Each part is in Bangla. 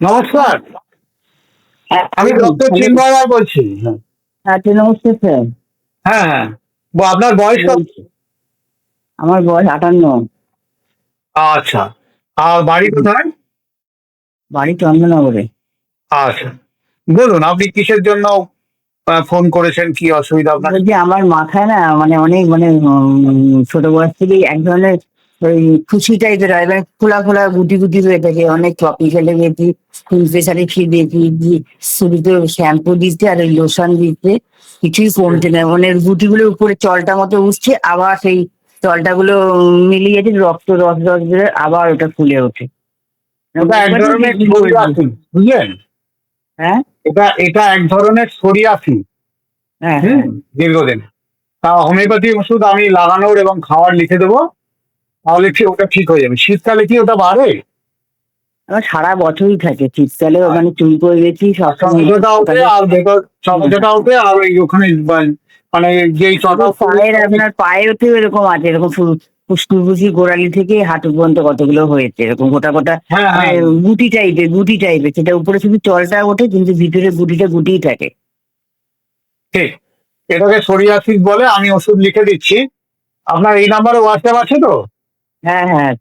নমস্কার। আমি ডক্টর চিন্ময় বলছি। হ্যাঁ নমস্কার স্যার? হ্যাঁ হ্যাঁ। আপনার বয়স? আমার বয়স আটান্ন। আচ্ছা। আর বাড়ি কোথায়? বাড়ি চন্দননগরে। আচ্ছা। বলুন আপনি কিসের জন্য ফোন করেছেন? কি অসুবিধা আপনার? বলছি আমার মাথায় না মানে অনেক মানে ছোট বয়স থেকেই এক ধরনের ওই খুশি টাইপের হয়। মানে খোলা খোলা গুটি গুটি হয়ে থাকে অনেক টপি খেলে গেছি ফুল প্রেশারে খেয়ে দিয়েছি শুরুতে শ্যাম্পু দিতে আর ওই লোশন দিতে কিছুই কমছে না। মানে গুটিগুলো উপরে চলটা মতো উঠছে আবার সেই চলটা গুলো মিলিয়ে রক্ত রস রস বেরোয়, আবার ওটা ফুলে ওঠে। বুঝলেন? হ্যাঁ? এটা এটা এক ধরনের সরিয়াসি হ্যাঁ হ্যাঁ। দীর্ঘদিন। তা হোমিওপ্যাথি ওষুধ আমি লাগানোর এবং খাওয়ার লিখে দেবো। তাহলে কি ওটা ঠিক হয়ে যাবে? শীতকালে কি ওটা বাড়ে? আমার সারা বছরই থাকে। শীতকালে মানে চুল করে গেছি আর ভেতর সমুদ্রটা উঠে আর ওই ওখানে মানে যেই পায়ের আপনার পায়েতেও এরকম আছে এরকম ফুসকুসি গোড়ালি থেকে হাঁটু পর্যন্ত কতগুলো হয়েছে এরকম গোটা গোটা হ্যাঁ মানে হ্যাঁ গুটি টাইপের গুটি টাইপের সেটা উপরে শুধু চলটা ওঠে কিন্তু ভিতরে গুটিটা গুটিই থাকে। ঠিক। এটাকে সরিয়াসিস বলে আমি ওষুধ লিখে দিচ্ছি। আপনার এই নাম্বারে হোয়াটসঅ্যাপ আছে তো? হ্যাঁ হ্যাঁ।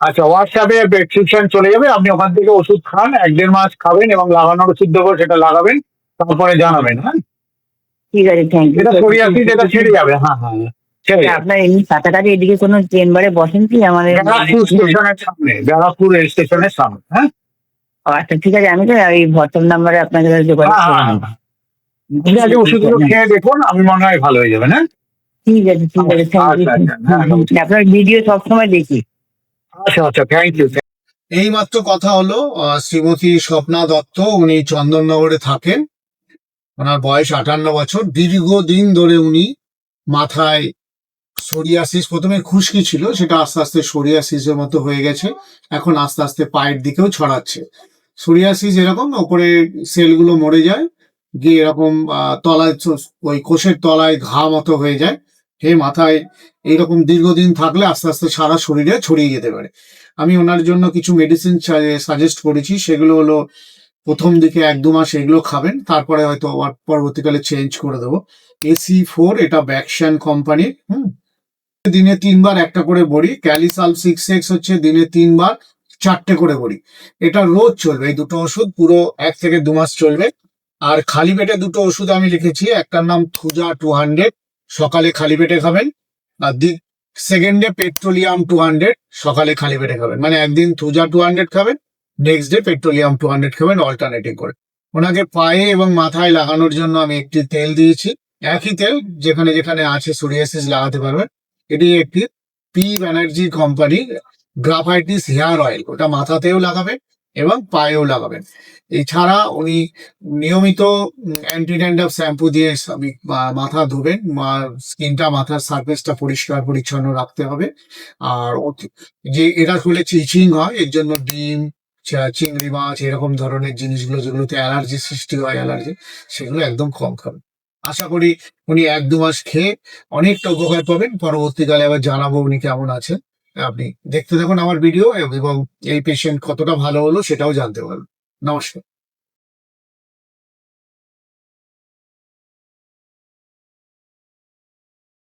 আচ্ছা হোয়াটসঅ্যাপে প্রেসক্রিপশন চলে যাবে। আপনি ওখান থেকে ওষুধ খান এক দেড় মাস খাবেন এবং লাগানোর ওষুধ দেবো সেটা লাগাবেন তারপরে জানাবেন হ্যাঁ? ঠিক আছে থ্যাংক ইউ এটা সরিয়াসিস এটা ছেড়ে যাবে হ্যাঁ হ্যাঁ যাবে। আপনার এমনি কাছাকাছি এদিকে কোনো চেম্বারে বসেন কি আমাদের ব্যারাকপুর স্টেশনের সামনে ব্যারাকপুর রেল স্টেশনের সামনে হ্যাঁ? আচ্ছা ঠিক আছে আমি তো এই হোয়াটসঅ্যাপ নাম্বারে যোগাযোগ হ্যাঁ। ঠিক আছে ওষুধগুলো খেয়ে দেখুন আমি মনে হয় ভালো হয়ে যাবেন হ্যাঁ? ঠিক আছে ঠিক আছে থ্যাংক হ্যাঁ, আপনার ভিডিও সবসময় দেখি। আচ্ছা আচ্ছা থ্যাংক ইউ এইমাত্র কথা হলো আহ, শ্রীমতী স্বপ্না দত্ত উনি চন্দননগরে থাকেন। ওনার বয়স আটান্ন বছর। দীর্ঘদিন ধরে উনি মাথায় সোরিয়াসিস প্রথমে খুশকি ছিল সেটা আস্তে আস্তে সোরিয়াসিসের মতো হয়ে গেছে। এখন আস্তে আস্তে পায়ের দিকেও ছড়াচ্ছে। সোরিয়াসিস এরকম ওপরে সেলগুলো মরে যায় গিয়ে এরকম আহ, তলায় ওই কোষের তলায় ঘা মতো হয়ে যায়। হে মাথায়, এইরকম দীর্ঘদিন থাকলে আস্তে আস্তে সারা শরীরে ছড়িয়ে যেতে পারে। আমি ওনার জন্য কিছু মেডিসিন সাজেস্ট করেছি, সেগুলো হলো প্রথম দিকে এক দু মাস এগুলো খাবেন, তারপরে হয়তো আবার পরবর্তীকালে চেঞ্জ করে দেবো। এসি ফোর এটা ব্যাকশান কোম্পানির হুম। দিনে তিনবার একটা করে বড়ি ক্যালিসাল সিক্স এক্স হচ্ছে দিনে তিনবার চারটে করে বড়ি। এটা রোজ চলবে, এই দুটো ওষুধ পুরো এক থেকে দু মাস চলবে। আর খালি পেটে দুটো ওষুধ আমি লিখেছি, একটার নাম থুজা টু হান্ড্রেড সকালে খালি পেটে খাবেন, আর দি সেকেন্ডে পেট্রোলিয়াম টু হান্ড্রেড সকালে খালি পেটে খাবেন। মানে একদিন থুজা টু হান্ড্রেড খাবেন next day petroleum two hundred খাবেন অল্টারনেটিভ করে। ওনাকে পায়ে এবং মাথায় লাগানোর জন্য আমি একটি তেল দিয়েছি। একই তেল যেখানে যেখানে আছে সোরিয়াসিস লাগাতে পারবেন। এটি একটি পি ব্যানার্জি কোম্পানির গ্রাফাইটিস হেয়ার অয়েল ওটা মাথাতেও লাগাবেন এবং পায়েও লাগাবেন। এছাড়া উনি নিয়মিত অ্যান্টি ড্যান্ড্রাফ শ্যাম্পু দিয়ে মাথা ধোবেন। স্কিনটা, মাথার সার্ফেসটা পরিষ্কার, পরিচ্ছন্ন রাখতে হবে। আর যে এটা হলে চিচিং হয়, এর জন্য ডিম চিংড়ি মাছ, এরকম ধরনের জিনিসগুলো যেগুলোতে অ্যালার্জি সৃষ্টি হয়, অ্যালার্জি, সেগুলো একদম কম খাবেন। আশা করি উনি এক দু মাস খেয়ে অনেকটা উপকার পাবেন। পরবর্তীকালে আবার জানাব উনি কেমন আছেন। আপনি দেখতে থাকুন আমার ভিডিও এবং এই পেশেন্ট কতটা ভালো হলো সেটাও জানতে পারবেন। নমস্কার।